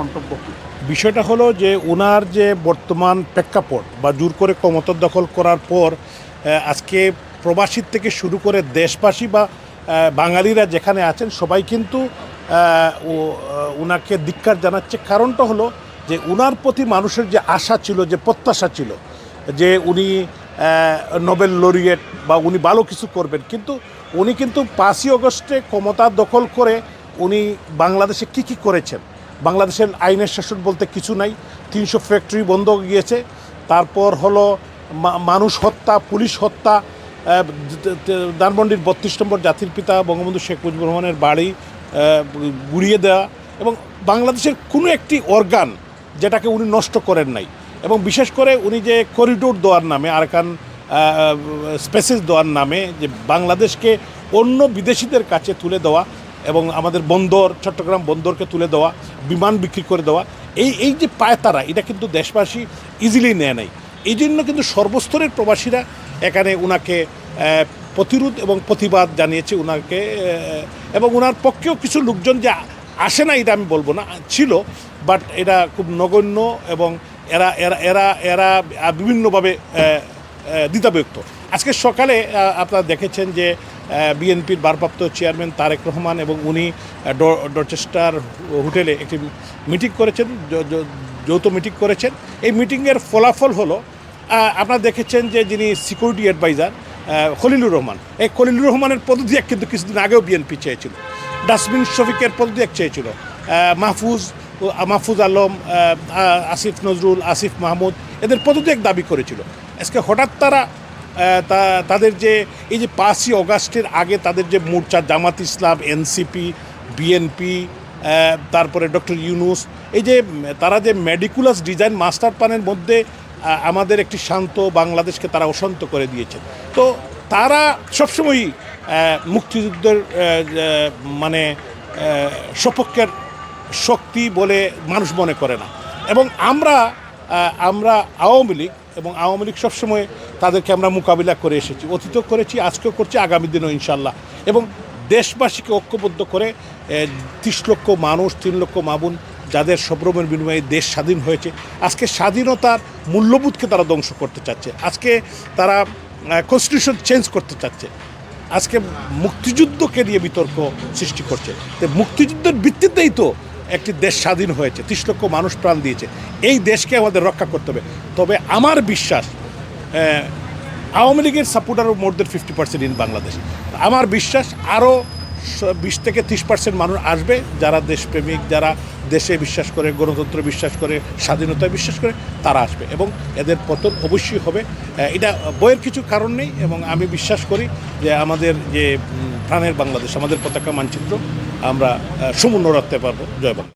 মন্তব্য কি? বিষয়টা হলো যে ওনার যে বর্তমান প্রেক্ষাপট বা জোর করে ক্ষমতা দখল করার পর আজকে প্রবাসীর থেকে শুরু করে দেশবাসী বা বাঙালিরা যেখানে আছেন সবাই কিন্তু ওনাকে ধিক্কার জানাচ্ছে। কারণটা হলো যে ওনার প্রতি মানুষের যে আশা ছিল, যে প্রত্যাশা ছিল, যে উনি নোবেল লরিয়েট বা উনি ভালো কিছু করবেন, কিন্তু উনি কিন্তু পাঁচই অগস্টে ক্ষমতা দখল করে উনি বাংলাদেশে কি কি করেছেন? বাংলাদেশের আইনের শাসন বলতে কিছু নাই। তিনশো ফ্যাক্টরি বন্ধ গিয়েছে। তারপর হলো মানুষ হত্যা পুলিশ হত্যা আহ, দ- দ- ধানমন্ডির বত্রিশ নম্বর জাতির পিতা বঙ্গবন্ধু শেখ মুজিবুর রহমানের বাড়ি গুড়িয়ে দেওয়া এবং বাংলাদেশের কোনো একটি অর্গান যেটাকে উনি নষ্ট করেন নাই। এবং বিশেষ করে উনি যে করিডোর দেওয়ার নামে আরকান স্পেসেস দেওয়ার নামে যে বাংলাদেশকে অন্য বিদেশিদের কাছে তুলে দেওয়া এবং আমাদের বন্দর, চট্টগ্রাম বন্দরকে তুলে দেওয়া, বিমান বিক্রি করে দেওয়া, এই এই যে পায়তারা, এটা কিন্তু দেশবাসী ইজিলি নেয় নাই। এই জন্য কিন্তু সর্বস্তরের প্রবাসীরা এখানে ওনাকে প্রতিরোধ এবং প্রতিবাদ জানিয়েছে ওনাকে এবং ওনার পক্ষেও কিছু লোকজন যে আসে না, এটা আমি বলব না, ছিল বাট এটা খুব নগণ্য এবং এরা এরা এরা এরা বিভিন্নভাবে দ্বিধাব্যক্ত আজকে সকালে আপনারা দেখেছেন যে বিএনপির ভারপ্রাপ্ত চেয়ারম্যান তারেক রহমান এবং উনি ডরচেস্টার হোটেলে একটি মিটিং করেছেন যৌথ মিটিং করেছেন। এই মিটিংয়ের ফলাফল হলো আপনারা দেখেছেন যে যিনি সিকিউরিটি অ্যাডভাইজার খলিলুর রহমান। এই খলিলুর রহমানের পদত্যাগ কিন্তু কিছুদিন আগেও বিএনপি চেয়েছিল। ডাস্টবিন শফিকের পদত্যাগ চেয়েছিল। মাহফুজ মাহফুজ আলম আসিফ নজরুল, আসিফ মাহমুদ, এদের পদত্যাগ দাবি করেছিল। আজকে হঠাৎ তারা তাদের যে, এই যে পাঁচই অগাস্টের আগে তাদের যে মোর্চা, জামাত ইসলাম, এনসিপি, বিএনপি তারপরে ডক্টর ইউনুস, এই যে, তারা যে মেডিকুলাস ডিজাইন মাস্টার প্ল্যানের মধ্যে আমাদের একটি শান্ত বাংলাদেশকে তারা অশান্ত করে দিয়েছেন তো তারা সবসময়ই মুক্তিযুদ্ধের মানে সপক্ষের শক্তি বলে মানুষ মনে করে না। এবং আমরা আমরা আওয়ামী লীগ এবং আওয়ামী লীগ সবসময় তাদেরকে আমরা মোকাবিলা করে এসেছি, অতীতও করেছি, আজকেও করছি, আগামী দিনও ইনশাল্লাহ। এবং দেশবাসীকে ঐক্যবদ্ধ করে ত্রিশ লক্ষ মানুষ, তিন লক্ষ মাবুন যাদের সব্রমের বিনিময়ে দেশ স্বাধীন হয়েছে, আজকে স্বাধীনতার মূল্যবোধকে তারা ধ্বংস করতে চাচ্ছে। আজকে তারা কনস্টিটিউশন চেঞ্জ করতে চাচ্ছে। আজকে মুক্তিযুদ্ধকে নিয়ে বিতর্ক সৃষ্টি করছে। তো মুক্তিযুদ্ধের ভিত্তিতেই তো একটি দেশ স্বাধীন হয়েছে, ত্রিশ লক্ষ মানুষ প্রাণ দিয়েছে। এই দেশকে আমাদের রক্ষা করতে হবে। তবে আমার বিশ্বাস আওয়ামী লীগের supporter more than fifty percent in Bangladesh আমার বিশ্বাস, আরও বিশ থেকে ত্রিশ পার্সেন্ট মানুষ আসবে, যারা দেশপ্রেমিক, যারা দেশে বিশ্বাস করে, গণতন্ত্র বিশ্বাস করে, স্বাধীনতায় বিশ্বাস করে, তারা আসবে। এবং এদের পতন অবশ্যই হবে। এটা বইয়ের কিছু কারণ নেই, এবং আমি বিশ্বাস করি যে আমাদের যে প্রাণের বাংলাদেশ, আমাদের পতাকা মানচিত্র আমরা সমুন্ন রাখতে পারব। জয় বাংলা।